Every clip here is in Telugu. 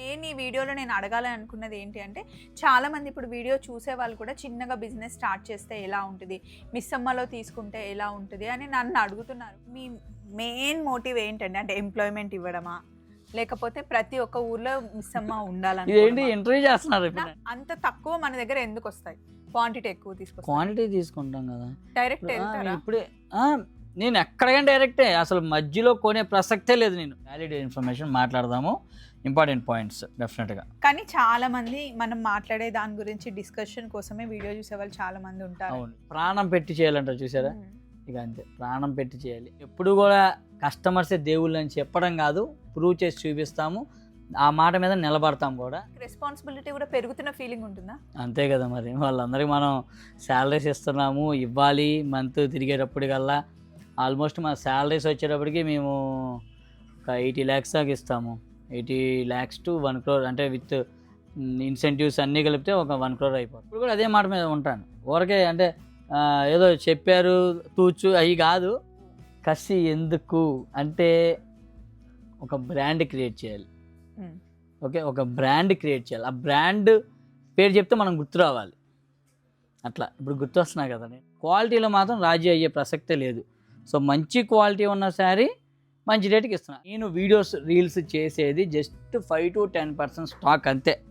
మెయిన్ ఈ వీడియోలో నేను అడగాలని అనుకున్నది ఏంటి అంటే చాలా మంది ఇప్పుడు వీడియో చూసే వాళ్ళు కూడా చిన్నగా బిజినెస్ స్టార్ట్ చేస్తే ఎలా ఉంటుంది మిస్ అమ్మలో తీసుకుంటే ఎలా ఉంటుంది అని నన్ను అడుగుతున్నారు. మీ మెయిన్ మోటివ్ ఏంటండి? అంటే ఎంప్లాయ్మెంట్ ఇవ్వడమా? లేకపోతే ప్రతి ఒక్క ఊర్లో మిస్ అమ్మ ఉండాలని ఇదేంటి ఇంటర్వ్యూ చేస్తున్నారు అంత తక్కువ మన దగ్గర ఎందుకు వస్తాయి? క్వాంటిటీ ఎక్కువ తీసుకొస్తాయి. క్వాంటిటీ తీసుకుంటాం కదా. డైరెక్ట్ ఇప్పుడు, వెళ్తారా? నేను ఎక్కడికైనా డైరెక్టే అసలు మధ్యలో కొనే ప్రసక్తే లేదు నేను. వ్యాలిడ్ ఇన్ఫర్మేషన్ మాట్లాడదాము. ఇంపార్టెంట్ పాయింట్స్ డెఫినెట్గా కానీ చాలా మంది మనం మాట్లాడే దాని గురించి డిస్కషన్ కోసమే వీడియో చూసే వాళ్ళు చాలా మంది ఉంటారు. అవును. ప్రాణం పెట్టి చేయాలంటారు చూసారా. ఇక అంతే. ప్రాణం పెట్టి చేయాలి. ఎప్పుడు కూడా కస్టమర్సే దేవుళ్ళు అని చెప్పడం కాదు. ప్రూవ్ చేసి చూపిస్తాము. ఆ మాట మీద నిలబడతాం కూడా. రెస్పాన్సిబిలిటీ కూడా పెరుగుతున్న ఫీలింగ్ ఉంటుందా? అంతే కదా మరి. వాళ్ళందరికీ మనం శాలరీస్ ఇస్తున్నాము. ఇవ్వాలి. మంత్ తిరిగేటప్పటికల్లా ఆల్మోస్ట్ మా శాలరీస్ వచ్చేటప్పటికి మేము ఒక ఎయిటీ ల్యాక్స్ దాకా ఇస్తాము. Eighty lakhs to one crore అంటే విత్ ఇన్సెంటివ్స్ అన్నీ కలిపితే ఒక వన్ క్రోర్ అయిపోతుంది. ఇప్పుడు కూడా అదే మాట మీద ఉంటాను. ఊరకే అంటే ఏదో చెప్పారు తూచు అవి కాదు. కసి ఎందుకు అంటే ఒక బ్రాండ్ క్రియేట్ చేయాలి. ఓకే? ఒక బ్రాండ్ క్రియేట్ చేయాలి. ఆ బ్రాండ్ పేరు చెప్తే మనం గుర్తు రావాలి. అట్లా. ఇప్పుడు గుర్తు వస్తున్నా కదా నేను. క్వాలిటీలో మాత్రం రాజీ అయ్యే ప్రసక్తే లేదు. సో మంచి క్వాలిటీ ఉన్న శారీ మంచి రేటుకి ఇస్తున్నా నేను వీడియోస్ రీల్స్ చేసేది just five to ten percent stock అంతే.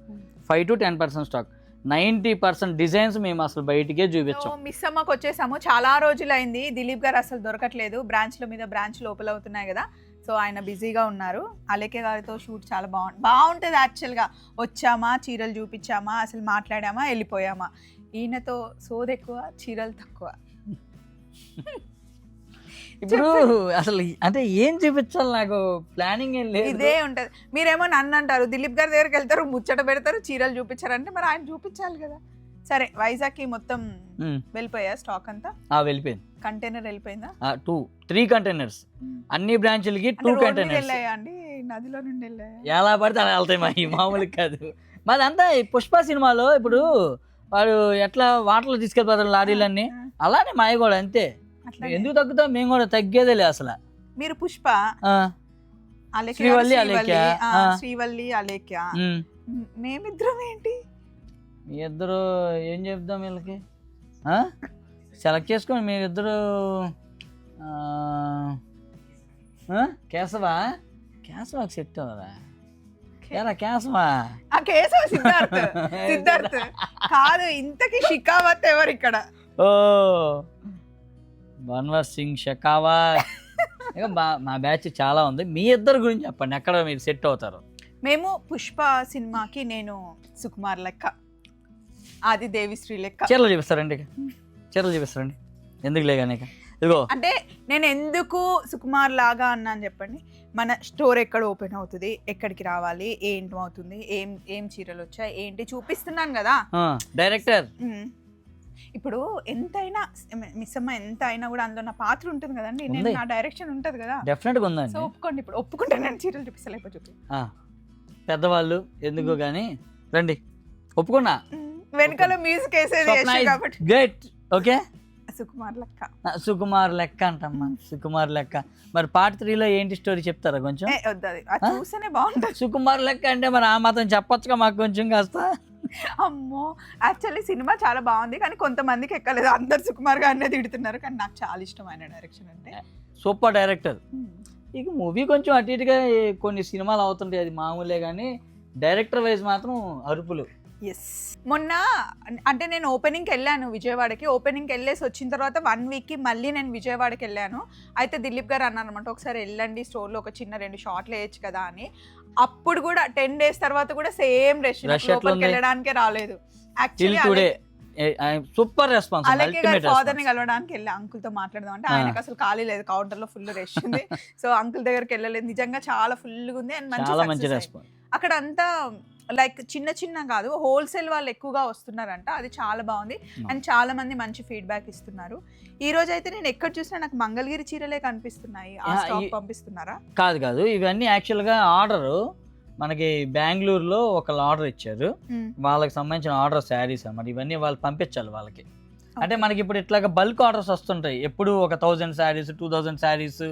Five to ten percent stock. Ninety percent designs మేము అసలు బయటికే చూపించాం. మిస్ అమ్మకి వచ్చేసాము. చాలా రోజులైంది. దిలీప్ గారు అసలు దొరకట్లేదు. బ్రాంచ్ల మీద బ్రాంచ్ లోపల అవుతున్నాయి కదా. సో ఆయన బిజీగా ఉన్నారు. అలేకే గారితో షూట్ చాలా బాగుంది బాగుంటుంది యాక్చువల్గా వచ్చామా? చీరలు చూపించామా? అసలు మాట్లాడామా? వెళ్ళిపోయామా? ఈయనతో సోది ఎక్కువ చీరలు తక్కువ. ఇప్పుడు అసలు అంటే ఏం చూపించాలి నాకు? ప్లానింగ్ ఏం లేదు. ఇదే ఉంటది. మీరేమో నన్ను అంటారు దిలీప్ గారి దగ్గరికి వెళ్తారు ముచ్చట పెడతారు చీరలు చూపించారంటే మరి ఆయన చూపించాలి కదా. సరే వైజాగ్కి మొత్తం వెళ్ళిపోయా స్టాక్ అంతా? ఆ, వెళ్ళిపోయింది. కంటైనర్ వెళ్ళిపోయిందా? టూ త్రీ కంటైనర్స్ అన్ని బ్రాంచ్లకి టూ కంటైనర్స్ అండి? నదిలో నుండి వెళ్ళాయా? ఎలా పడితే అలా వెళ్తాయి మా ఈ మామూలు కాదు. మాదంతా ఈ పుష్ప సినిమాలో ఇప్పుడు వాడు ఎట్లా వాటర్లో తీసుకెళ్ళిపోతారు లారీలన్నీ? అలానే మాయ కూడా అంతే. ఎందుకు తగ్గుతాం మేము కూడా తగ్గేదేలే అసలు. మీరు పుష్ప అలేఖ్య శ్రీవల్లి, అలేఖ్య. శ్రీవల్లి అలేఖ్య. మేమిద్దరం ఏంటి? మీ ఇద్దరు ఏం చెప్దాం వీళ్ళకి? సెలెక్ట్ చేసుకొని మీరిద్దరు? కేశవా? కేశవాకి సెట్ అవ్వరా ఎలా కేశవా? ఆ కేశవ సిద్ధార్థ్. సిద్ధార్థ్. కాదు ఇంతకి షికావత్ ఎవరు ఇక్కడ ఓ. బన్వర్ సింగ్ షకావా ఇక మా మా బ్యాచ్ చాలా ఉంది. మీ ఇద్దరు గురించి చెప్పండి. ఎక్కడ మీరు సెట్ అవుతారు? మేము పుష్ప సినిమాకి నేను సుకుమార్ లెక్క. ఆది దేవిశ్రీ లెక్క. చీరలు చూపిస్తారండి ఇక. చీరలు చూపిస్తారండి. ఎందుకు లేగానే ఇక. ఇదిగో. అంటే నేను ఎందుకు సుకుమార్ లాగా అన్నాను చెప్పండి. మన స్టోర్ ఎక్కడ ఓపెన్ అవుతుంది? ఎక్కడికి రావాలి? ఏంటి అవుతుంది? ఏం ఏం చీరలు వచ్చాయి? ఏంటి? చూపిస్తున్నాను కదా. డైరెక్టర్. ఇప్పుడు ఎంతైనా మిస్ అమ్మ ఎంత అయినా కూడా అందులో నా పాత్ర ఉంటుంది కదండి. నేను. నా డైరెక్షన్ ఉంటుంది కదా. డెఫినెట్గా సో ఉందండి ఒప్పుకోండి ఇప్పుడు. ఒప్పుకుంటే నేను చీరలు చూపిస్తలేకపోతే చూపి పెద్దవాళ్ళు ఎందుకో కానీ రండి. ఒప్పుకున్నా. వెనకాల మ్యూజిక్ వేసేది కాబట్టి. great ఓకే సుకుమార్ లెక్క. సుకుమార్ లెక్క అంటమ్మా సుకుమార్ లెక్క. మరి పార్ట్ త్రీలో ఏంటి స్టోరీ చెప్తారా కొంచెం? చూస్తేనే బాగుంటుంది. సుకుమార్ లెక్క అంటే మరి ఆ మాత్రం చెప్పొచ్చుగా మాకు కొంచెం కాస్త? అమ్మో యాక్చువల్లీ సినిమా చాలా బాగుంది కానీ కొంతమందికి ఎక్కలేదు. అందరు సుకుమార్ గారినే తిడుతున్నారు కానీ నాకు చాలా ఇష్టం ఆయన డైరెక్షన్ అంటే సూపర్ డైరెక్టర్. మ్మ్. ఇక మూవీ కొంచెం అటు ఇటుగా కొన్ని సినిమాలు అవుతుంటాయి అది మామూలే కానీ డైరెక్టర్ వైజ్ మాత్రం అరుపులు. ఎస్ మొన్న అంటే నేను ఓపెనింగ్కి వెళ్ళాను విజయవాడకి. ఓపెనింగ్కి వెళ్ళేసి వచ్చిన తర్వాత వన్ వీక్కి మళ్ళీ నేను విజయవాడకి వెళ్ళాను. అయితే దిలీప్ గారు అన్నారు అనమాట ఒకసారి వెళ్ళండి స్టోర్లో ఒక చిన్న రెండు షాట్లు వేయచ్చు కదా అని. అప్పుడు కూడా టెన్ డేస్ తర్వాత కూడా సేమ్ ఎట్లా లోపలికి? వెళ్ళడానికే రాలేదు. యాక్చువల్లీ సూపర్ రెస్పాన్స్ అలాగే ఫాదర్ని కలవడానికి వెళ్ళి అంకుల్తో మాట్లాడదాం అంటే. ఆయనకు అసలు ఖాళీ లేదు కౌంటర్లో ఫుల్ రష్ ఉంది. సో అంకుల్ దగ్గరికి వెళ్ళలేదు. నిజంగా చాలా ఫుల్ ఉంది అండ్ మంచి అక్కడ అంతా లైక్ చిన్న చిన్న కాదు హోల్సేల్ వాళ్ళు ఎక్కువగా వస్తున్నారంట. అది చాలా బాగుంది. అండ్ చాలా మంది మంచి ఫీడ్బ్యాక్ ఇస్తున్నారు. ఈ రోజు అయితే నేను ఎక్కడ చూసినా నాకు మంగళగిరి చీరలే కనిపిస్తున్నాయి. ఆ స్టాక్ పంపిస్తున్నారా? కాదు కాదు. ఇవన్నీ యాక్చువల్గా ఆర్డర్ మనకి బెంగళూరులో ఒకళ్ళు ఆర్డర్ ఇచ్చారు. వాళ్ళకి సంబంధించిన ఆర్డర్ శారీస్ అన్నమాట. ఇవన్నీ వాళ్ళు పంపించాలి వాళ్ళకి. అంటే మనకి ఇప్పుడు ఇట్లాగా బల్క్ ఆర్డర్స్ వస్తుంటాయి. ఎప్పుడు ఒక thousand saris two thousand saris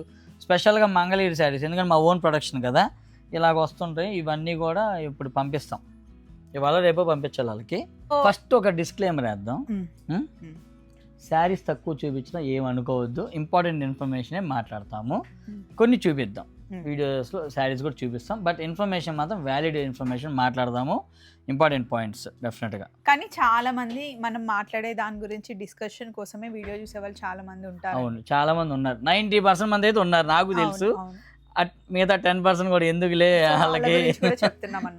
స్పెషల్గా మంగళగిరి శారీస్. ఎందుకంటే మా ఓన్ ప్రొడక్షన్ కదా. ఇలాగ వస్తుంటాయి ఇవన్నీ కూడా ఇప్పుడు పంపిస్తాం. ఇవాళ రేపు పంపించాలి వాళ్ళకి. ఫస్ట్ ఒక డిస్క్లైమర్ వేద్దాం. శారీస్ తక్కువ చూపించినా ఏమనుకోవద్దు ఇంపార్టెంట్ ఇన్ఫర్మేషనే మాట్లాడతాము. కొన్ని చూపిద్దాం. వీడియోస్లో శారీస్ కూడా చూపిస్తాం. బట్ ఇన్ఫర్మేషన్ మాత్రం వ్యాలిడ్ ఇన్ఫర్మేషన్ మాట్లాడదాము. ఇంపార్టెంట్ పాయింట్స్ డెఫినెట్గా కానీ చాలా మంది మనం మాట్లాడే దాని గురించి డిస్కషన్ కోసమే వీడియో చూసే వాళ్ళు చాలా మంది ఉంటారు. అవును చాలా మంది ఉన్నారు. నైంటీ పర్సెంట్ మంది అయితే ఉన్నారు నాకు తెలుసు. మిగతా టెన్ పర్సెంట్ కూడా ఎందుకులే వాళ్ళకి.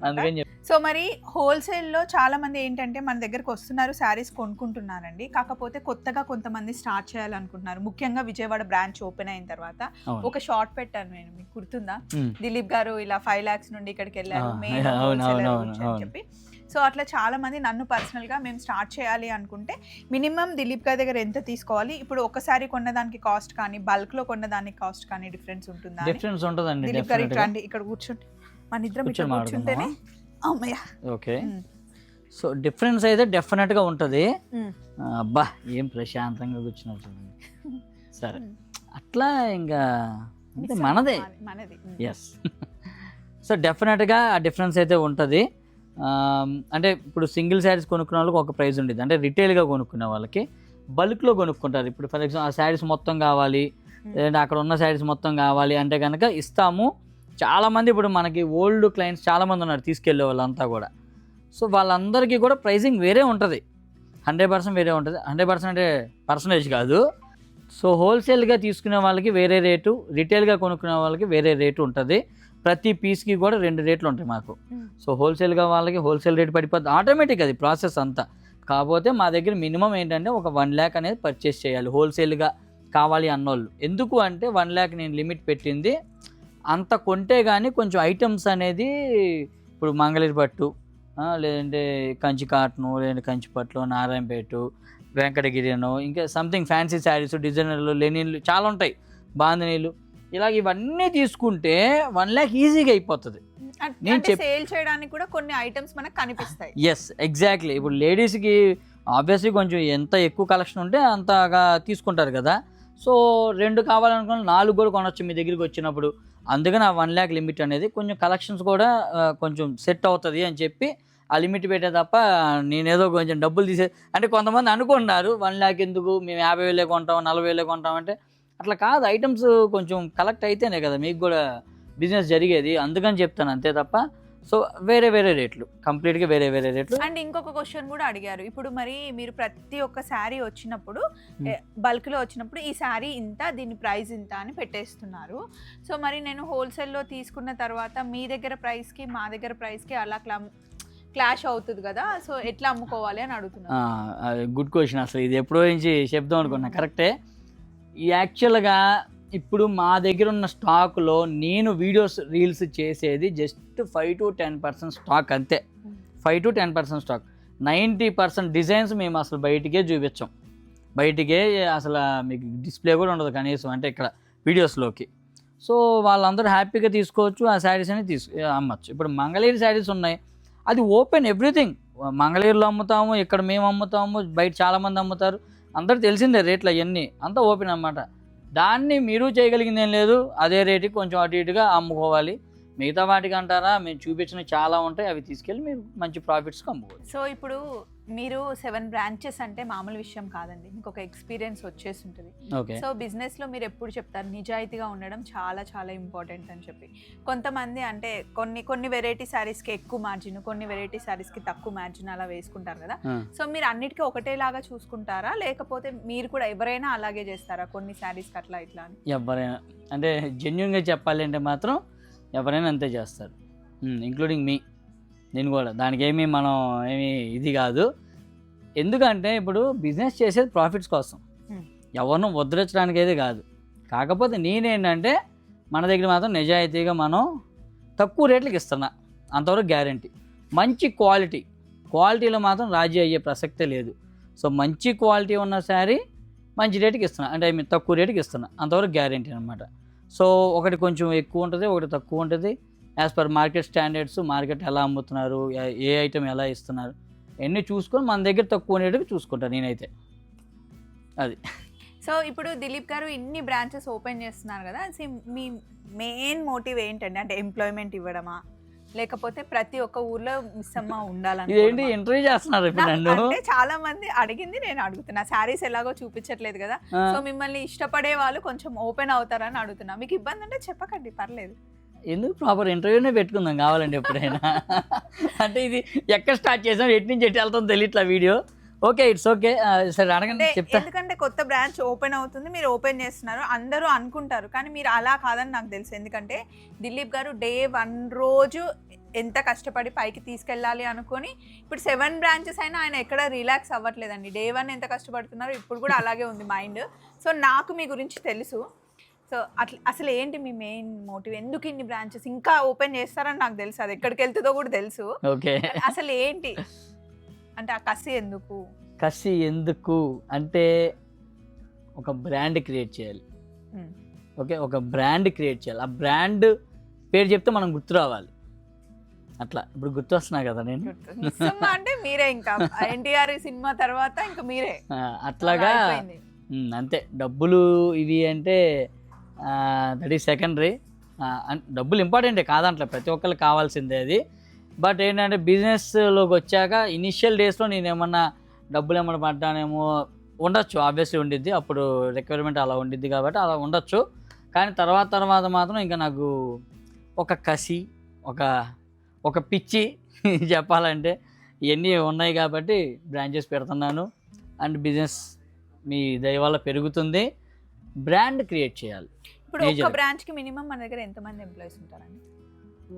అందుకని సో మరి హోల్సేల్లో చాలా మంది ఏంటంటే మన దగ్గరకు వస్తున్నారు శారీస్ కొనుక్కుంటున్నారండి. కాకపోతే కొత్తగా కొంతమంది స్టార్ట్ చేయాలనుకుంటున్నారు. ముఖ్యంగా విజయవాడ బ్రాంచ్ ఓపెన్ అయిన తర్వాత ఒక షార్ట్ పెట్టాను నేను మీకు గుర్తుందా. దిలీప్ గారు ఇలా ఫైవ్ లాక్స్ నుండి ఇక్కడికి వెళ్ళారు. చెప్పి. సో అట్లా చాలా మంది నన్ను పర్సనల్గా మేము స్టార్ట్ చేయాలి అనుకుంటే మినిమం దిలీప్ గారి దగ్గర ఎంత తీసుకోవాలి? ఇప్పుడు ఒకసారి కొన్నదానికి కాస్ట్ కానీ బల్క్లో కొన్నదానికి కాస్ట్ కానీ డిఫరెన్స్ ఉంటుందా. డిఫరెన్స్ ఉంటుందండి దిలీప్ గారు డెఫినెట్గా. ఇట్లా ఇక్కడ కూర్చుంటే మన ఇద్దరం ఇక్కడ కూర్చుంటేనే అమ్మయ్య. ఓకే. సో డిఫరెన్స్ అయితే డెఫినెట్గా ఉంటుంది. అబ్బా ఏం ప్రశాంతంగా కూర్చున్నారు చూడండి. సరే. అట్లా ఇంకా మనదే. మనది. ఎస్ సో డెఫినెట్గా ఆ డిఫరెన్స్ అయితే ఉంటుంది. అంటే ఇప్పుడు సింగిల్ శారీస్ కొనుక్కునే వాళ్ళకి ఒక ప్రైస్ ఉండేది. అంటే రిటైల్గా కొనుక్కునే వాళ్ళకి బల్క్లో కొనుక్కుంటారు. ఇప్పుడు ఫర్ ఎగ్జాంపుల్ ఆ శారీస్ మొత్తం కావాలి లేదంటే అక్కడ ఉన్న శారీస్ మొత్తం కావాలి అంటే కనుక ఇస్తాము. చాలామంది ఇప్పుడు మనకి ఓల్డ్ క్లయింట్స్ చాలామంది ఉన్నారు తీసుకెళ్ళే వాళ్ళంతా కూడా. సో వాళ్ళందరికీ కూడా ప్రైసింగ్ వేరే ఉంటుంది. హండ్రెడ్ పర్సెంట్ వేరే ఉంటుంది. హండ్రెడ్ పర్సెంట్ అంటే పర్సంటేజ్ కాదు. సో హోల్సేల్గా తీసుకునే వాళ్ళకి వేరే రేటు రిటైల్గా కొనుక్కునే వాళ్ళకి వేరే రేటు ఉంటుంది. ప్రతి పీస్కి కూడా రెండు రేట్లు ఉంటాయి మాకు. సో హోల్సేల్గా వాళ్ళకి హోల్సేల్ రేట్ పడిపోద్ది. ఆటోమేటిక్ అది ప్రాసెస్ అంతా. కాకపోతే మా దగ్గర మినిమం ఏంటంటే ఒక వన్ ల్యాక్ అనేది పర్చేస్ చేయాలి హోల్సేల్గా కావాలి అన్నోళ్ళు. ఎందుకు అంటే వన్ ల్యాక్ నేను లిమిట్ పెట్టింది. అంత కొంటే కానీ కొంచెం ఐటమ్స్ అనేది ఇప్పుడు మంగళగిరి పట్టు లేదంటే కంచి కాటను లేదంటే కంచి పట్లు నారాయణపేట వెంకటగిరిను ఇంకా సంథింగ్ ఫ్యాన్సీ శారీస్ డిజైనర్లు లెనిన్లు చాలా ఉంటాయి. బాంధనీలు ఇలాగ ఇవన్నీ తీసుకుంటే వన్ ల్యాక్ ఈజీగా అయిపోతుంది. నేను సేల్ చేయడానికి కూడా కొన్ని ఐటమ్స్ మనకు కనిపిస్తాయి. ఎస్ ఎగ్జాక్ట్లీ ఇప్పుడు లేడీస్కి ఆబ్వియస్లీ కొంచెం ఎంత ఎక్కువ కలెక్షన్ ఉంటే అంతగా తీసుకుంటారు కదా. సో రెండు కావాలనుకున్న నాలుగు కూడా కొనొచ్చు మీ దగ్గరికి వచ్చినప్పుడు. అందుకని ఆ వన్ ల్యాక్ లిమిట్ అనేది కొంచెం కలెక్షన్స్ కూడా కొంచెం సెట్ అవుతుంది అని చెప్పి ఆ లిమిట్ పెట్టే తప్ప నేనేదో కొంచెం డబ్బులు తీసే అంటే కొంతమంది అనుకున్నారు వన్ ల్యాక్ ఎందుకు? మేము యాభై వేలే కొంటాం నలభై వేలే కొంటాం అంటే అట్లా కాదు ఐటమ్స్ కొంచెం కలెక్ట్ అయితేనే కదా మీకు కూడా బిజినెస్ జరిగేది. అందుకని చెప్తాను అంతే తప్ప సో వేరే వేరే రేట్లు కంప్లీట్గా వేరే వేరే రేట్లు. అండ్ ఇంకొక క్వశ్చన్ కూడా అడిగారు. ఇప్పుడు మరి మీరు ప్రతి ఒక్క శారీ వచ్చినప్పుడు Hmm. బల్క్లో వచ్చినప్పుడు ఈ శారీ ఇంత దీని ప్రైస్ ఇంత అని పెట్టేస్తున్నారు. సో మరి నేను హోల్సేల్లో తీసుకున్న తర్వాత మీ దగ్గర ప్రైస్కి మా దగ్గర ప్రైస్కి అలా క్లా క్లాష్ అవుతుంది కదా సో ఎట్లా అమ్ముకోవాలి అని అడుగుతున్నాను గుడ్ క్వశ్చన్ అసలు ఇది ఎప్పుడో నుంచి చెప్దాం అనుకున్నా. కరెక్టే యాక్చువల్గా ఇప్పుడు మా దగ్గర ఉన్న స్టాక్లో నేను వీడియోస్ రీల్స్ చేసేది just five to ten percent stock అంతే. Five to ten percent stock. Ninety percent designs మేము అసలు బయటికే చూపించాం. బయటికే అసలు మీకు డిస్ప్లే కూడా ఉండదు కనీసం అంటే ఇక్కడ వీడియోస్లోకి. సో వాళ్ళందరూ హ్యాపీగా తీసుకోవచ్చు ఆ శారీస్ అని తీసు అమ్మచ్చు. ఇప్పుడు మంగళగిరి శారీస్ ఉన్నాయి. అది ఓపెన్ ఎవ్రీథింగ్. మంగళగిరిలో అమ్ముతాము ఇక్కడ మేము అమ్ముతాము బయట చాలామంది అమ్ముతారు. అందరూ తెలిసిందే రేట్లు అవన్నీ. అంతా ఓపెన్ అన్నమాట. దాన్ని మీరు చేయగలిగింది ఏం లేదు. అదే రేటుకి కొంచెం అటు ఇటుగా అమ్ముకోవాలి. మిగతా వాటికి అంటారా మేము చూపించిన చాలా ఉంటాయి అవి తీసుకెళ్ళి మీరు మంచి ప్రాఫిట్స్కి అమ్ముకోవాలి సో ఇప్పుడు మీరు సెవెన్ బ్రాంచెస్ అంటే మామూలు విషయం కాదండి. మీకు ఒక ఎక్స్పీరియన్స్ వచ్చేసి ఉంటుంది సో బిజినెస్లో మీరు ఎప్పుడు చెప్తారు? నిజాయితీగా ఉండడం చాలా చాలా ఇంపార్టెంట్ అని చెప్పి. కొంతమంది అంటే కొన్ని కొన్ని వెరైటీ శారీస్కి ఎక్కువ మార్జిన్ కొన్ని వెరైటీ శారీస్కి తక్కువ మార్జిన్ అలా వేసుకుంటారు కదా. సో మీరు అన్నిటికీ ఒకటేలాగా చూసుకుంటారా? లేకపోతే మీరు కూడా ఎవరైనా అలాగే చేస్తారా? కొన్ని శారీస్కి అట్లా ఇట్లా అని? ఎవరైనా అంటే జెన్యున్గా చెప్పాలి అంటే మాత్రం ఎవరైనా అంతే చేస్తారు. ఇంక్లూడింగ్ మీ నేను కూడా. దానికి ఏమీ మనం ఏమీ ఇది కాదు. ఎందుకంటే ఇప్పుడు బిజినెస్ చేసేది ప్రాఫిట్స్ కోసం. ఎవరిని వదిలించడానికి అయితే కాదు. కాకపోతే నేనేంటంటే మన దగ్గర మాత్రం నిజాయితీగా మనం తక్కువ రేట్లకి ఇస్తున్నా. అంతవరకు గ్యారంటీ. మంచి క్వాలిటీ. క్వాలిటీలో మాత్రం రాజీ అయ్యే ప్రసక్తే లేదు. సో మంచి క్వాలిటీ ఉన్న శారీ మంచి రేటుకి ఇస్తున్నా. అంటే I mean తక్కువ రేటుకి ఇస్తున్నా. అంతవరకు గ్యారంటీ అనమాట సో ఒకటి కొంచెం ఎక్కువ ఉంటుంది ఒకటి తక్కువ ఉంటుంది. As per market standards market ఎలా అమ్ముతున్నారు ఏ- ఐటెం ఎలా ఇస్తున్నారు అన్నీ చూసుకొని మన దగ్గర తక్కువ రేటుకి చూసుకుంటాను నేనైతే. అది. సో ఇప్పుడు దిలీప్ గారు ఇన్ని బ్రాంచెస్ ఓపెన్ చేస్తున్నారు కదా మీ మెయిన్ మోటివ్ ఏంటండి? అంటే ఎంప్లాయ్మెంట్ ఇవ్వడమా? లేకపోతే ప్రతి ఒక్క ఊర్లో మిస్ అమ్మ ఉండాలని ఇదేంటి ఇంటర్వ్యూ చేస్తున్నారు అంటే చాలా మంది అడిగింది నేను అడుగుతున్నా. శారీస్ ఎలాగో చూపించట్లేదు కదా. సో మిమ్మల్ని ఇష్టపడే వాళ్ళు కొంచెం ఓపెన్ అవుతారని అడుగుతున్నా. మీకు ఇబ్బంది అంటే చెప్పకండి పర్లేదు. ఎందుకు ప్రాపర్ ఇంటర్వ్యూనే పెట్టుకుందాం కావాలండి ఎప్పుడైనా? అంటే ఇది ఎక్కడ స్టార్ట్ చేసాం ఎటు నుంచి ఎటు వెళ్తాం తెలియట్లా వీడియో? ఓకే ఇట్స్ ఓకే సరే అడగండి చెప్తా. ఎందుకంటే కొత్త బ్రాంచ్ ఓపెన్ అవుతుంది మీరు ఓపెన్ చేస్తున్నారు అందరూ అనుకుంటారు కానీ మీరు అలా కాదని నాకు తెలుసు. ఎందుకంటే దిలీప్ గారు డే వన్ రోజు ఎంత కష్టపడి పైకి తీసుకెళ్ళాలి అనుకొని ఇప్పుడు సెవెన్ బ్రాంచెస్ అయినా ఆయన ఎక్కడ రిలాక్స్ అవ్వట్లేదండి. డే వన్ ఎంత కష్టపడుతున్నారు ఇప్పుడు కూడా అలాగే ఉంది మైండ్. సో నాకు మీ గురించి తెలుసు. సో అట్లా అసలు ఏంటి మీ మెయిన్ మోటివ్? ఎందుకు ఇన్ని బ్రాంచెస్? ఇంకా ఓపెన్ చేస్తారని నాకు తెలుసు. అది ఎక్కడికి వెళ్తుందో కూడా తెలుసు. ఓకే. అసలు ఏంటి? అంటే ఆ కసి ఎందుకు? కసి ఎందుకు? అంటే ఒక బ్రాండ్ క్రియేట్ చేయాలి. ఓకే ఒక బ్రాండ్ క్రియేట్ చేయాలి. ఆ బ్రాండ్ పేరు చెప్తే మనం గుర్తు రావాలి. అట్లా. ఇప్పుడు గుర్తు వస్తున్నా కదా నేను? అంటే మీరే ఇంకా. ఎన్టీఆర్ సినిమా తర్వాత ఇంకా మీరే. అట్లాగా అంతే. డబ్బులు ఇవి అంటే దట్ ఈస్ సెకండరీ డబ్బులు ఇంపార్టెంటే కాదంట్లే ప్రతి ఒక్కరికి కావాల్సిందే అది. బట్ ఏంటంటే బిజినెస్లోకి వచ్చాక ఇనిషియల్ డేస్లో నేను ఏమన్నా డబ్బులు ఏమన్నా పడ్డానేమో ఉండొచ్చు. ఆబ్వియస్లీ ఉండిద్ది. అప్పుడు రిక్వైర్మెంట్ అలా ఉండిద్ది కాబట్టి అలా ఉండొచ్చు. కానీ తర్వాత తర్వాత మాత్రం ఇంకా నాకు ఒక కసి ఒక ఒక పిచ్చి చెప్పాలంటే ఇవన్నీ ఉన్నాయి కాబట్టి బ్రాంచెస్ పెడుతున్నాను. అండ్ బిజినెస్ మీ దయ వల్ల పెరుగుతుంది. బ్రాండ్ క్రియేట్ చేయాలి ఇప్పుడు Major. బ్రాంచ్కి మినిమం మన దగ్గర ఎంత మంది ఎంప్లాయీస్ ఉంటారండి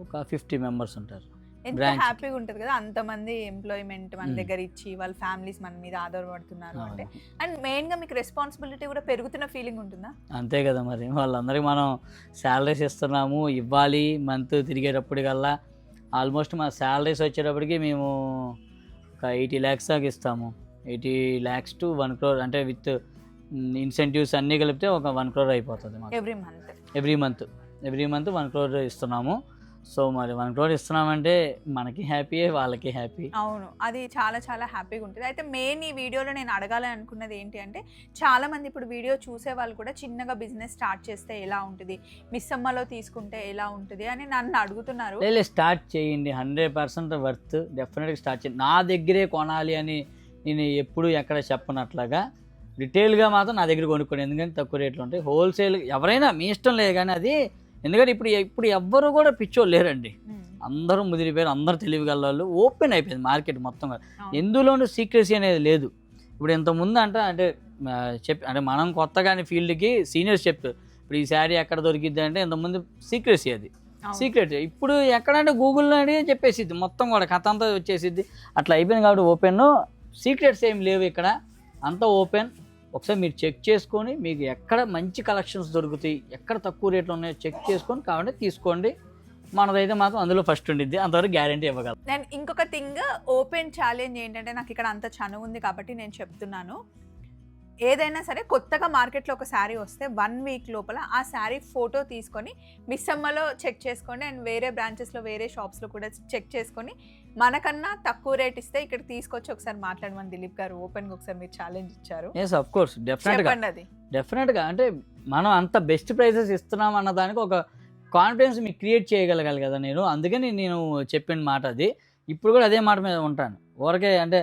ఒక ఫిఫ్టీ మెంబర్స్ ఉంటారు ఎంత. హ్యాపీగా ఉంటది కదా అంతమంది ఎంప్లాయ్మెంట్ మన. దగ్గర ఇచ్చి వాళ్ళ ఫ్యామిలీస్ మన మీద ఆధారపడుతున్నారు అంటే. అండ్ మెయిన్గా మీకు రెస్పాన్సిబిలిటీ కూడా పెరుగుతున్న ఫీలింగ్ ఉంటుందా అంతే కదా మరి వాళ్ళందరికీ మనం శాలరీస్ ఇస్తున్నాము ఇవ్వాలి మంత్ తిరిగేటప్పుడు కల్లా ఆల్మోస్ట్ మా శాలరీస్ వచ్చేటప్పటికి మేము ఒక ఎయిటీ ల్యాక్స్ దాకా ఇస్తాము eighty lakhs to one crore అంటే విత్ ఇన్సెంటివ్స్ అన్నీ కలిపితే ఒక వన్ క్రోర్ అయిపోతుంది మాకు. Every month every month every month one crore ఇస్తున్నాము. సో మరి వన్ క్రోర్ ఇస్తున్నామంటే మనకి హ్యాపీయే వాళ్ళకి హ్యాపీ. అవును. అది చాలా చాలా హ్యాపీగా ఉంటుంది. అయితే మెయిన్ ఈ వీడియోలో నేను అడగాలని అనుకున్నది ఏంటి అంటే చాలా మంది ఇప్పుడు వీడియో చూసే వాళ్ళు కూడా చిన్నగా బిజినెస్ స్టార్ట్ చేస్తే ఎలా ఉంటుంది? మిస్ అమ్మలో తీసుకుంటే ఎలా ఉంటుంది? అని నన్ను అడుగుతున్నారు. లేదు స్టార్ట్ చేయండి. Hundred percent worth. డెఫినెట్గా స్టార్ట్ చేయండి. నా దగ్గరే కొనాలి అని నేను ఎప్పుడు ఎక్కడ చెప్పనట్లాగా రిటైల్గా మాత్రం నా దగ్గర కొనుక్కోండి. ఎందుకంటే తక్కువ రేట్లు ఉంటాయి. హోల్సేల్ ఎవరైనా మీ ఇష్టం లేదు కానీ అది ఎందుకంటే ఇప్పుడు ఇప్పుడు ఎవ్వరు కూడా పిచ్చోళ్ళు లేరండి. అందరూ ముదిరిపోయారు అందరూ తెలివిగల వాళ్ళు ఓపెన్ అయిపోయింది మార్కెట్ మొత్తం. ఎందులోనూ సీక్రెసీ అనేది లేదు. ఇప్పుడు ఇంతకుముందు అంట అంటే చెప్పి అంటే మనం కొత్తగానే ఫీల్డ్కి సీనియర్స్ చెప్పారు. ఇప్పుడు ఈ శారీ ఎక్కడ దొరికిద్ది అంటే ఇంతకుముందు సీక్రెసీ అది. సీక్రెట్. ఇప్పుడు ఎక్కడంటే గూగుల్లో అడిగి చెప్పేసిద్ది. మొత్తం కూడా కథ అంతా వచ్చేసిద్ది. అట్లా అయిపోయింది కాబట్టి ఓపెన్. సీక్రెట్స్ ఏం లేవు ఇక్కడ. అంతా ఓపెన్. ఒకసారి మీరు చెక్ చేసుకొని మీకు ఎక్కడ మంచి కలెక్షన్స్ దొరుకుతాయి ఎక్కడ తక్కువ రేట్లు ఉన్నాయో చెక్ చేసుకొని కావాలంటే తీసుకోండి. మనదైతే మాత్రం అందులో ఫస్ట్ ఉండిద్ది. అంతవరకు గ్యారంటీ ఇవ్వగలం. నేను ఇంకొక థింగ్ ఓపెన్ ఛాలెంజ్ ఏంటంటే నాకు ఇక్కడ అంత చనువు ఉంది కాబట్టి నేను చెప్తున్నాను. ఏదైనా సరే కొత్తగా మార్కెట్లో ఒక శారీ వస్తే వన్ వీక్ లోపల ఆ శారీ ఫోటో తీసుకొని మిస్సమ్మలో చెక్ చేసుకోండి. అండ్ వేరే బ్రాంచెస్లో వేరే షాప్స్లో కూడా చెక్ చేసుకొని మనకన్నా తక్కువ రేట్ ఇస్తే ఇక్కడ తీసుకొచ్చి ఒకసారి మాట్లాడమని దిలీప్ గారు ఓపెన్గా ఒకసారి మీరు ఛాలెంజ్ ఇచ్చారు. ఎస్ అఫ్ కోర్స్ డెఫినెట్గా చెప్పండి అది. డెఫినెట్గా అంటే మనం అంత బెస్ట్ ప్రైజెస్ ఇస్తున్నాం అన్న దానికి ఒక కాన్ఫిడెన్స్ మీకు క్రియేట్ చేయగలగాలి కదా నేను. అందుకని నేను చెప్పిన మాట అది. ఇప్పుడు కూడా అదే మాట మీద ఉంటాను. ఊరకే అంటే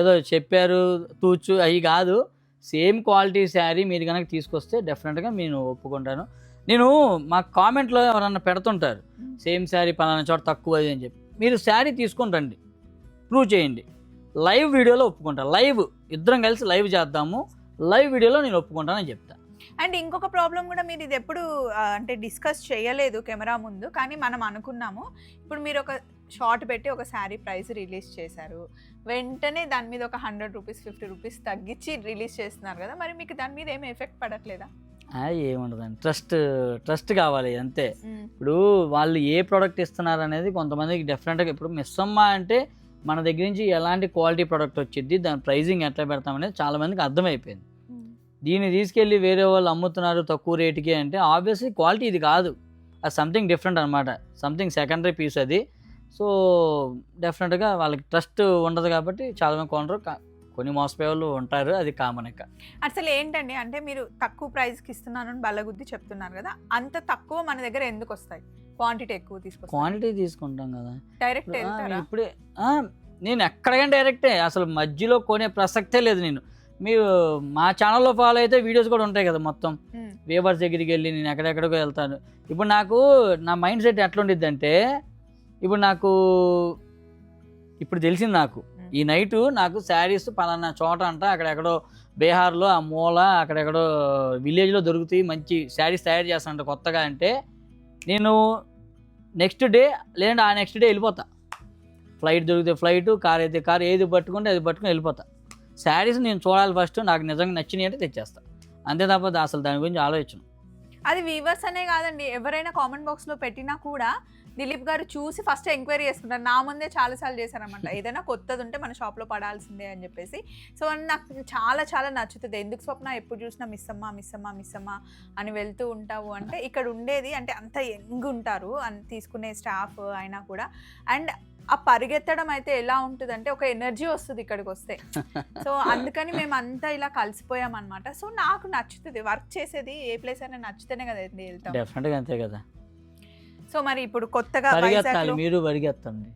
ఏదో చెప్పారు తూచు అవి కాదు. సేమ్ క్వాలిటీ శారీ మీరు కనుక తీసుకొస్తే డెఫినెట్గా నేను ఒప్పుకుంటాను. నేను మా కామెంట్లో ఎవరన్నా పెడుతుంటారు. సేమ్ శారీ పలానా చోట తక్కువ అది అని చెప్పి. మీరు శారీ తీసుకొని రండి. ప్రూవ్ చేయండి. లైవ్ వీడియోలో ఒప్పుకుంటా. లైవ్. ఇద్దరం కలిసి లైవ్ చేద్దాము. లైవ్ వీడియోలో నేను ఒప్పుకుంటానని చెప్తా. అండ్ ఇంకొక ప్రాబ్లం కూడా మీరు ఇది ఎప్పుడు అంటే డిస్కస్ చేయలేదు కెమెరా ముందు కానీ మనం అనుకున్నాము. ఇప్పుడు మీరు ఒక షార్ట్ పెట్టి ఒక శారీ ప్రైస్ రిలీజ్ చేశారు. వెంటనే దాని మీద ఒక హండ్రెడ్ రూపీస్ ఫిఫ్టీ రూపీస్ తగ్గించి రిలీజ్ చేస్తున్నారు కదా. మరి మీకు దాని మీద ఏమి ఎఫెక్ట్ పడట్లేదా? ఏముండదండి. ట్రస్ట్ ట్రస్ట్ కావాలి అంతే. ఇప్పుడు వాళ్ళు ఏ ప్రోడక్ట్ ఇస్తున్నారు అనేది కొంతమందికి డెఫినెట్గా ఇప్పుడు మిస్సమ్మ అంటే మన దగ్గర నుంచి ఎలాంటి క్వాలిటీ ప్రోడక్ట్ వచ్చింది దాని ప్రైజింగ్ ఎట్లా పెడతామనేది చాలా మందికి అర్థమైపోయింది. దీన్ని తీసుకెళ్ళి వేరే వాళ్ళు అమ్ముతున్నారు తక్కువ రేటుకి అంటే ఆబ్వియస్లీ క్వాలిటీ ఇది కాదు. అది సంథింగ్ డిఫరెంట్ అనమాట సంథింగ్ సెకండరీ పీస్ అది. సో డెఫినెట్గా వాళ్ళకి ట్రస్ట్ ఉండదు కాబట్టి చాలా మంది కొనరు. కొన్ని మోసపోయే వాళ్ళు ఉంటారు అది కామన్ ఇక. అసలు ఏంటండి? అంటే మీరు తక్కువ ప్రైస్కి ఇస్తున్నాను అని బల్లగుద్ది చెప్తున్నారు కదా అంత తక్కువ మన దగ్గర ఎందుకు వస్తాయి? క్వాంటిటీ ఎక్కువ తీసుకొస్తాయి. క్వాంటిటీ తీసుకుంటాం కదా. డైరెక్ట్ ఇప్పుడు, నేను ఎక్కడికైనా డైరెక్టే అసలు మధ్యలో కొనే ప్రసక్తే లేదు నేను. మీరు మా ఛానల్లో ఫాలో అయితే వీడియోస్ కూడా ఉంటాయి కదా మొత్తం. వేవర్స్ దగ్గరికి వెళ్ళి నేను ఎక్కడెక్కడికో వెళ్తాను. ఇప్పుడు నాకు నా మైండ్ సెట్ ఎట్లా ఉండిద్ది అంటే ఇప్పుడు నాకు ఇప్పుడు తెలిసింది నాకు. ఈ నైటు నాకు శారీస్ పలానా చోట అంట అక్కడెక్కడో బీహార్లో ఆ మూల అక్కడెక్కడో విలేజ్లో దొరుకుతాయి మంచి శారీస్ తయారు చేస్తానంట కొత్తగా అంటే నేను నెక్స్ట్ డే లేదంటే ఆ నెక్స్ట్ డే వెళ్ళిపోతా. ఫ్లైట్ దొరికితే ఫ్లైట్ కార్ అయితే కార్ ఏది పట్టుకుంటే అది పట్టుకుని వెళ్ళిపోతా. శారీస్ నేను చూడాలి ఫస్ట్ నాకు నిజంగా నచ్చినాయి అంటే తెచ్చేస్తా. అంతే తప్ప అసలు దాని గురించి ఆలోచించను. అది వీవర్స్ అనే కాదండి ఎవరైనా కామెంట్ బాక్స్లో పెట్టినా కూడా దిలీప్ గారు చూసి ఫస్ట్ ఎంక్వైరీ చేసుకుంటారు నా ముందే చాలాసార్లు చేశారనమాట ఏదైనా కొత్తది ఉంటే మన షాప్లో పడాల్సిందే అని చెప్పేసి. సో నాకు చాలా చాలా నచ్చుతుంది. ఎందుకు స్వప్న? ఎప్పుడు చూసినా మిస్ అమ్మా మిస్ అమ్మా మిస్ అమ్మా అని వెళ్తూ ఉంటావు. అంటే ఇక్కడ ఉండేది అంటే అంత యంగ్ ఉంటారు. అని తీసుకునే స్టాఫ్ అయినా కూడా. అండ్ ఆ పరిగెత్తడం అయితే ఎలా ఉంటుంది అంటే ఒక ఎనర్జీ వస్తుంది ఇక్కడికి వస్తే. సో అందుకని మేము అంతా ఇలా కలిసిపోయాం అనమాట సో నాకు నచ్చుతుంది. వర్క్ చేసేది ఏ ప్లేస్ అయినా నచ్చితేనే కదా వెళ్తాం. డెఫినెట్గా అంతే కదా. సో మరి ఇప్పుడు కొత్తగా పరిగెత్తాలి మీరు పరిగెత్తండి.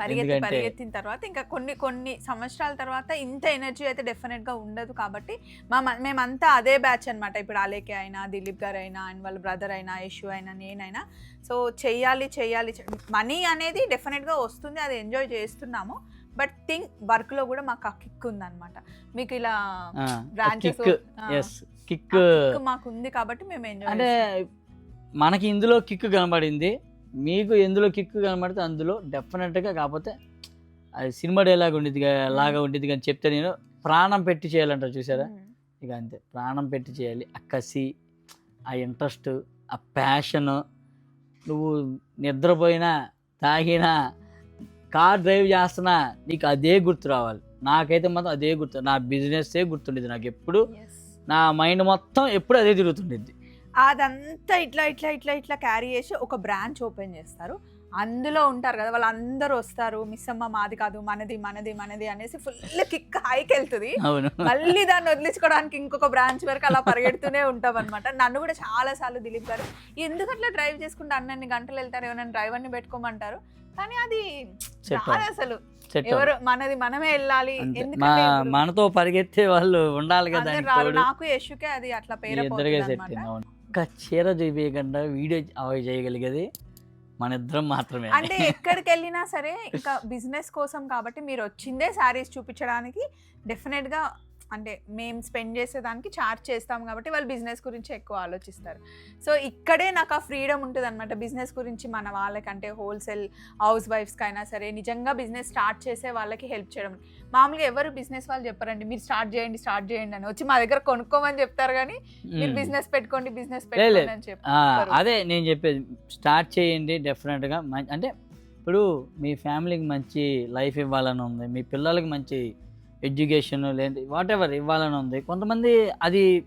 పరిగెత్తి పరిగెత్తిన తర్వాత ఇంకా కొన్ని కొన్ని సంవత్సరాల తర్వాత ఇంత ఎనర్జీ అయితే డెఫినెట్గా ఉండదు కాబట్టి మా మేమంతా అదే బ్యాచ్ అన్నమాట. ఇప్పుడు అలేకే అయినా దిలీప్ గారు అయినా అండ్ వాళ్ళ బ్రదర్ అయినా యశు అయినా నేనైనా. సో చెయ్యాలి చెయ్యాలి మనీ అనేది డెఫినెట్గా వస్తుంది అది ఎంజాయ్ చేస్తున్నాము. బట్ థింక్ వర్క్లో కూడా మాకు ఆ కిక్ ఉంది అనమాట మీకు ఇలా బ్రాంచెస్ కిక్ మాకు ఉంది కాబట్టి మేము ఎంజాయ్ మనకి ఇందులో కిక్ కనబడింది. మీకు ఎందులో కిక్ కనబడితే అందులో డెఫినెట్గా కాకపోతే అది సినిమా డైలాగ్ ఉండిద్ది గా- లాగా ఉండిద్ది కానీ చెప్తే నేను ప్రాణం పెట్టి చేయాలంటారు చూసారా? ఇక అంతే. ప్రాణం పెట్టి చేయాలి. ఆ కసి ఆ ఇంట్రెస్ట్ ఆ ప్యాషన్ నువ్వు నిద్రపోయినా తాగినా కార్ డ్రైవ్ చేస్తున్నా నీకు అదే గుర్తు రావాలి. నాకైతే మాత్రం అదే గుర్తు నా బిజినెస్సే గుర్తుండేది నాకు ఎప్పుడు. నా మైండ్ మొత్తం ఎప్పుడు అదే తిరుగుతుండేది అదంతా ఇట్లా ఇట్లా ఇట్లా ఇట్లా క్యారీ చేసి ఒక బ్రాంచ్ ఓపెన్ చేస్తారు. అందులో ఉంటారు కదా వాళ్ళందరూ వస్తారు. మిస్ అమ్మ మాది కాదు మనది మనది మనది అనేసి ఫుల్ కిక్ హైకి వెళ్తుంది. మళ్ళీ దాన్ని వదిలించుకోవడానికి ఇంకొక బ్రాంచ్ వరకు అలా పరిగెడుతూనే ఉంటాం అనమాట నన్ను కూడా చాలా సార్లు దిలీప్ గారు ఎందుకు అట్లా డ్రైవ్ చేసుకుంటే? అన్నన్ని గంటలు వెళ్తారు ఏమైనా డ్రైవర్ని పెట్టుకోమంటారు. కానీ అది రాదు అసలు. ఎవరు మనది మనమే వెళ్ళాలి. మనతో పరిగెత్తే వాళ్ళు ఉండాలి కదా నాకు యశుకే అది అట్లా పేరు ఒక్క చీర చూపించకుండా వీడియో అవాయిడ్ చేయగలిగేది మన ఇద్దరం మాత్రమే. అంటే ఎక్కడికి వెళ్ళినా సరే ఇంకా బిజినెస్ కోసం కాబట్టి మీరు వచ్చిందే శారీస్ చూపించడానికి. డెఫినెట్గా అంటే మేము స్పెండ్ చేసేదానికి చార్జ్ చేస్తాం కాబట్టి వాళ్ళు బిజినెస్ గురించి ఎక్కువ ఆలోచిస్తారు. సో ఇక్కడే నాకు ఆ ఫ్రీడమ్ ఉంటుంది అనమాట బిజినెస్ గురించి మన వాళ్ళకంటే హోల్సేల్ హౌస్ వైఫ్స్కి అయినా సరే నిజంగా బిజినెస్ స్టార్ట్ చేసే వాళ్ళకి హెల్ప్ చేయడం. మామూలుగా ఎవరు బిజినెస్ వాళ్ళు చెప్పారండి మీరు స్టార్ట్ చేయండి స్టార్ట్ చేయండి అని. వచ్చి మా దగ్గర కొనుక్కోమని చెప్తారు కానీ మీరు. బిజినెస్ పెట్టుకోండి బిజినెస్. పెట్టుకోండి అని చెప్పి అదే నేను చెప్పేది. స్టార్ట్ చేయండి డెఫినెట్గా అంటే ఇప్పుడు మీ ఫ్యామిలీకి మంచి లైఫ్ ఇవ్వాలని ఉంది మీ పిల్లలకి మంచి ఎడ్యుకేషన్ లేదంటే వాట్ ఎవర్ ఇవ్వాలని ఉంది. కొంతమంది అది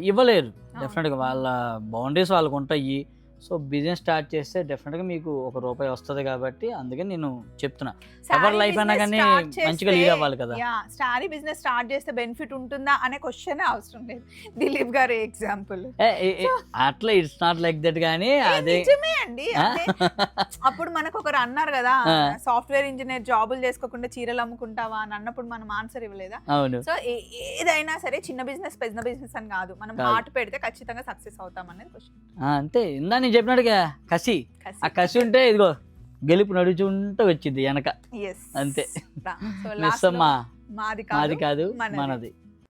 ఇవ్వలేరు. డెఫినెట్గా వాళ్ళ బౌండరీస్ వాళ్ళకు ఉంటాయి సో బిజినెస్ స్టార్ట్ చేస్తే డెఫినెట్గా మీకు ఒక రూపాయి వస్తుంది కాబట్టి అందుకని నేను చెప్తున్నా. ఎవరి లైఫ్ అయినా కానీ మంచిగా లీడ్ అవ్వాలి కదా. స్టారీ బిజినెస్ స్టార్ట్ చేస్తే బెనిఫిట్ ఉంటుందా అనే క్వశ్చన్ అవసరం లేదు. దిలీప్ గారు ఎగ్జాంపుల్ అట్లా ఇట్స్ నాట్ లైక్ దట్ కానీ అదే నిజమే అండి. అప్పుడు మనకు ఒకరు అన్నారు కదా. సాఫ్ట్వేర్ ఇంజనీర్ జాబులు చేసుకోకుండా చీరలు అమ్ముకుంటావా అని అన్నప్పుడు మనం ఆన్సర్ ఇవ్వలేదా? సో ఏదైనా సరే చిన్న బిజినెస్ పెద్ద బిజినెస్ అని కాదు. మనం. హార్ట్ పెడితే ఖచ్చితంగా సక్సెస్ అవుతాం అనేది క్వశ్చన్ అంతే. ఇందా నేను చెప్పినట్టుగా కసి. ఆ కసి ఉంటే ఇదిగో గెలుపు నడుచుంటూ వచ్చింది వెనక. అంతే. మాది కాదు. మనది.